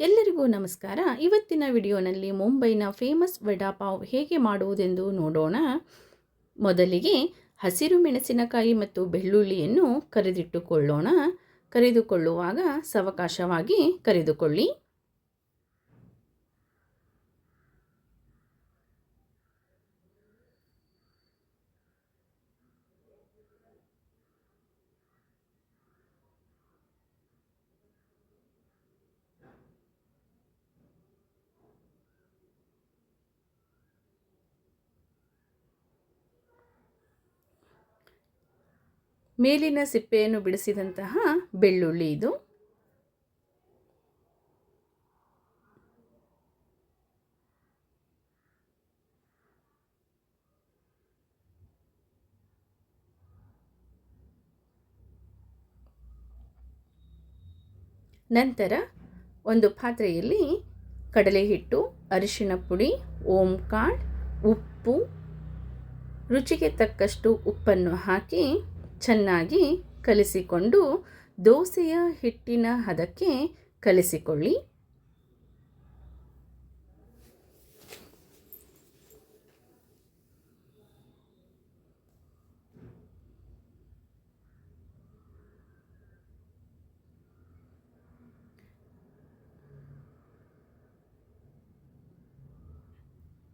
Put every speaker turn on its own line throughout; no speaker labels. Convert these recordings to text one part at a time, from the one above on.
ಎಲ್ಲರಿಗೂ ನಮಸ್ಕಾರ. ಇವತ್ತಿನ ವಿಡಿಯೋನಲ್ಲಿ ಮುಂಬೈನ ಫೇಮಸ್ ವಡಾಪಾವ್ ಹೇಗೆ ಮಾಡುವುದೆಂದು ನೋಡೋಣ. ಮೊದಲಿಗೆ ಹಸಿರು ಮೆಣಸಿನಕಾಯಿ ಮತ್ತು ಬೆಳ್ಳುಳ್ಳಿಯನ್ನು ಕರೆದಿಟ್ಟುಕೊಳ್ಳೋಣ. ಕರೆದುಕೊಳ್ಳುವಾಗ ಸವಕಾಶವಾಗಿ ಕರೆದುಕೊಳ್ಳಿ. ಮೇಲಿನ ಸಿಪ್ಪೆಯನ್ನು ಬಿಡಿಸಿದಂತಹ ಬೆಳ್ಳುಳ್ಳಿ ಇದು. ನಂತರ ಒಂದು ಪಾತ್ರೆಯಲ್ಲಿ ಕಡಲೆ ಹಿಟ್ಟು ಅರಿಶಿನ ಪುಡಿ ಓಂಕಾಳ್ ಉಪ್ಪು, ರುಚಿಗೆ ತಕ್ಕಷ್ಟು ಉಪ್ಪನ್ನು ಹಾಕಿ ಚೆನ್ನಾಗಿ ಕಲಿಸಿಕೊಂಡು ದೋಸೆಯ ಹಿಟ್ಟಿನ ಹದಕ್ಕೆ ಕಲಿಸಿಕೊಳ್ಳಿ.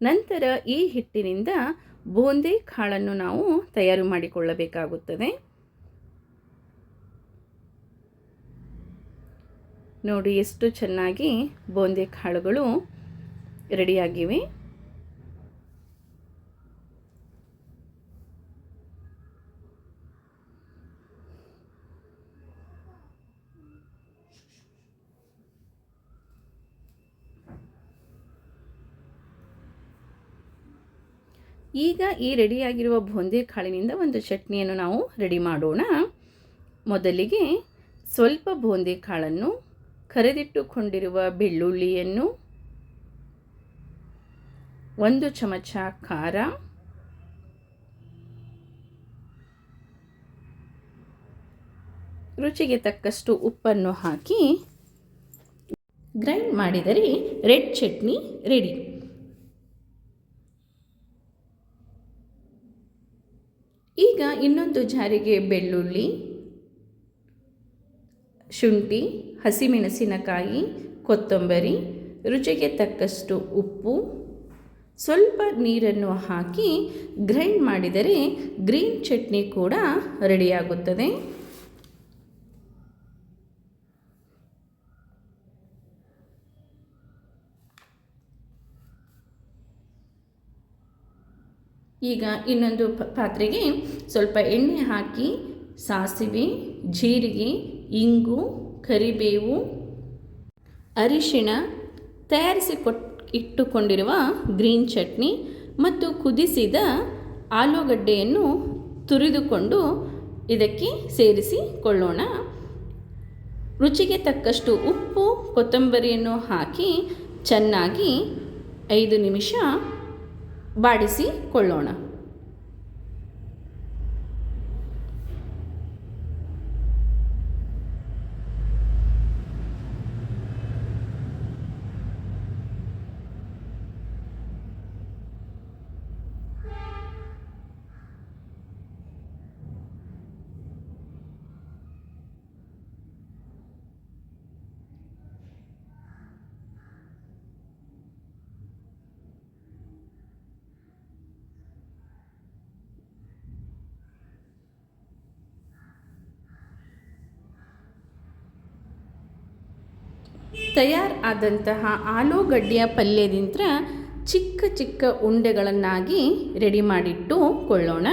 ನಂತರ ಈ ಹಿಟ್ಟಿನಿಂದ ಬೂಂದಿ ಕಾಳನ್ನು ನಾವು ತಯಾರು ಮಾಡಿಕೊಳ್ಳಬೇಕಾಗುತ್ತದೆ. ನೋಡಿ ಎಷ್ಟು ಚೆನ್ನಾಗಿ ಬೂಂದಿ ಕಾಳುಗಳು ರೆಡಿಯಾಗಿವೆ. ಈಗ ಈ ರೆಡಿಯಾಗಿರುವ ಬೂಂದಿ ಕಾಳಿನಿಂದ ಒಂದು ಚಟ್ನಿಯನ್ನು ನಾವು ರೆಡಿ ಮಾಡೋಣ. ಮೊದಲಿಗೆ ಸ್ವಲ್ಪ ಬೂಂದಿ ಕಾಳನ್ನು ಕರೆದಿಟ್ಟುಕೊಂಡಿರುವ ಬೆಳ್ಳುಳ್ಳಿಯನ್ನು, ಒಂದು ಚಮಚ ಖಾರ, ರುಚಿಗೆ ತಕ್ಕಷ್ಟು ಉಪ್ಪನ್ನು ಹಾಕಿ ಗ್ರೈಂಡ್ ಮಾಡಿದರೆ ರೆಡ್ ಚಟ್ನಿ ರೆಡಿ. ಈಗ ಇನ್ನೊಂದು ಜಾರಿಗೆ ಬೆಳ್ಳುಳ್ಳಿ, ಶುಂಠಿ, ಹಸಿಮೆಣಸಿನಕಾಯಿ, ಕೊತ್ತಂಬರಿ, ರುಚಿಗೆ ತಕ್ಕಷ್ಟು ಉಪ್ಪು, ಸ್ವಲ್ಪ ನೀರನ್ನು ಹಾಕಿ ಗ್ರೈಂಡ್ ಮಾಡಿದರೆ ಗ್ರೀನ್ ಚಟ್ನಿ ಕೂಡ ರೆಡಿಯಾಗುತ್ತದೆ. ಈಗ ಇನ್ನೊಂದು ಪಾತ್ರೆಗೆ ಸ್ವಲ್ಪ ಎಣ್ಣೆ ಹಾಕಿ ಸಾಸಿವೆ, ಜೀರಿಗೆ, ಇಂಗು, ಕರಿಬೇವು, ಅರಿಶಿಣ ತಯಾರಿಸಿ ಕೊಟ್, ಇಟ್ಟುಕೊಂಡಿರುವ ಗ್ರೀನ್ ಚಟ್ನಿ ಮತ್ತು ಕುದಿಸಿದ ಆಲೂಗಡ್ಡೆಯನ್ನು ತುರಿದುಕೊಂಡು ಇದಕ್ಕೆ ಸೇರಿಸಿಕೊಳ್ಳೋಣ ರುಚಿಗೆ ತಕ್ಕಷ್ಟು ಉಪ್ಪು, ಕೊತ್ತಂಬರಿಯನ್ನು ಹಾಕಿ ಚೆನ್ನಾಗಿ ಐದು ನಿಮಿಷ ಬಾಡಿಸಿಕೊಳ್ಳೋಣ ತಯಾರು ಆದಂತಹ ಆಲೂಗಡ್ಡೆಯ ಪಲ್ಯದಿಂದ ಚಿಕ್ಕ ಚಿಕ್ಕ ಉಂಡೆಗಳನ್ನಾಗಿ ರೆಡಿ ಮಾಡಿಟ್ಟುಕೊಳ್ಳೋಣ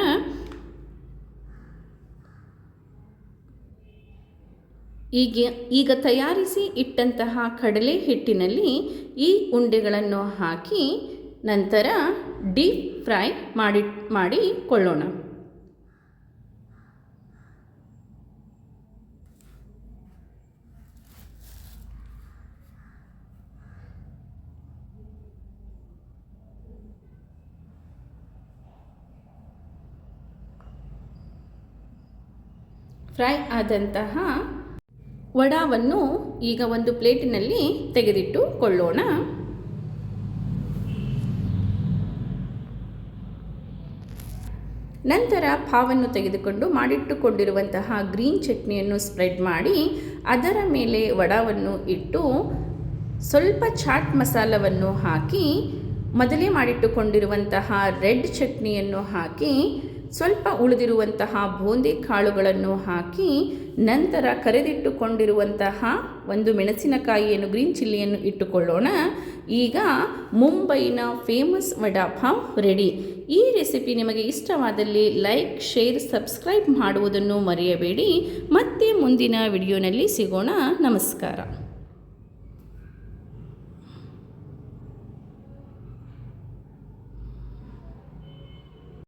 ಈಗ ಈಗ ತಯಾರಿಸಿ ಇಟ್ಟಂತಹ ಕಡಲೆ ಹಿಟ್ಟಿನಲ್ಲಿ ಈ ಉಂಡೆಗಳನ್ನು ಹಾಕಿ ನಂತರ ಡೀಪ್ ಫ್ರೈ ಮಾಡಿ ಮಾಡಿಕೊಳ್ಳೋಣ ಫ್ರೈ ಆದಂತಹ ವಡಾವನ್ನು ಈಗ ಒಂದು ಪ್ಲೇಟಿನಲ್ಲಿ ತೆಗೆದಿಟ್ಟುಕೊಳ್ಳೋಣ. ನಂತರ ಪಾವನ್ನು ತೆಗೆದುಕೊಂಡು ಮಾಡಿಟ್ಟುಕೊಂಡಿರುವಂತಹ ಗ್ರೀನ್ ಚಟ್ನಿಯನ್ನು ಸ್ಪ್ರೆಡ್ ಮಾಡಿ ಅದರ ಮೇಲೆ ವಡಾವನ್ನು ಇಟ್ಟು ಸ್ವಲ್ಪ ಚಾಟ್ ಮಸಾಲವನ್ನು ಹಾಕಿ, ಮೊದಲೇ ಮಾಡಿಟ್ಟುಕೊಂಡಿರುವಂತಹ ರೆಡ್ ಚಟ್ನಿಯನ್ನು ಹಾಕಿ ಸ್ವಲ್ಪ ಉಳಿದಿರುವಂತಹ ಬೂಂದಿ ಕಾಳುಗಳನ್ನು ಹಾಕಿ ನಂತರ ಕರೆದಿಟ್ಟುಕೊಂಡಿರುವಂತಹ ಒಂದು ಮೆಣಸಿನಕಾಯಿಯನ್ನು, ಗ್ರೀನ್ ಚಿಲ್ಲಿಯನ್ನು ಇಟ್ಟುಕೊಳ್ಳೋಣ. ಈಗ ಮುಂಬೈನ ಫೇಮಸ್ ವಡಾಪಾವ್ ರೆಡಿ. ಈ ರೆಸಿಪಿ ನಿಮಗೆ ಇಷ್ಟವಾದಲ್ಲಿ ಲೈಕ್, ಶೇರ್, ಸಬ್ಸ್ಕ್ರೈಬ್ ಮಾಡುವುದನ್ನು ಮರೆಯಬೇಡಿ. ಮತ್ತೆ ಮುಂದಿನ ವಿಡಿಯೋನಲ್ಲಿ ಸಿಗೋಣ. ನಮಸ್ಕಾರ.